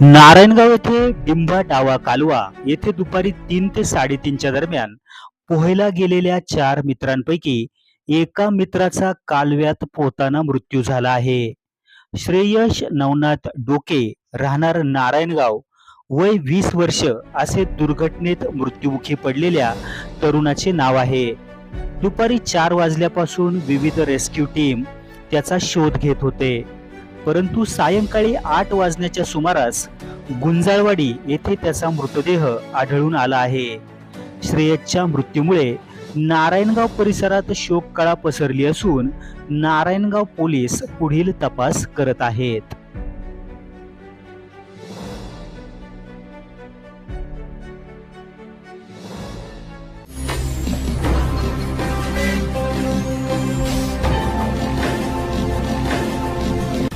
नारायणगाव येथे डिंबा डावा कालवा येथे दुपारी तीन ते साडेतीनच्या दरम्यान पोहायला गेलेल्या चार मित्रांपैकी एका मित्राचा कालव्यात पोहताना मृत्यू झाला आहे. श्रेयश नवनाथ डोके राहणार नारायणगाव वय वीस वर्ष असे दुर्घटनेत मृत्युमुखी पडलेल्या तरुणाचे नाव आहे. दुपारी चार वाजल्यापासून विविध रेस्क्यू टीम त्याचा शोध घेत होते. परंतु सायंकाळी आठ वाजण्याच्या सुमारास गुंजाळवाडी येथे त्याचा मृतदेह आढळून आला आहे. श्रेयसच्या मृत्यूमुळे नारायणगाव परिसरात शोककळा पसरली असून नारायणगाव पोलीस पुढील तपास करत आहेत.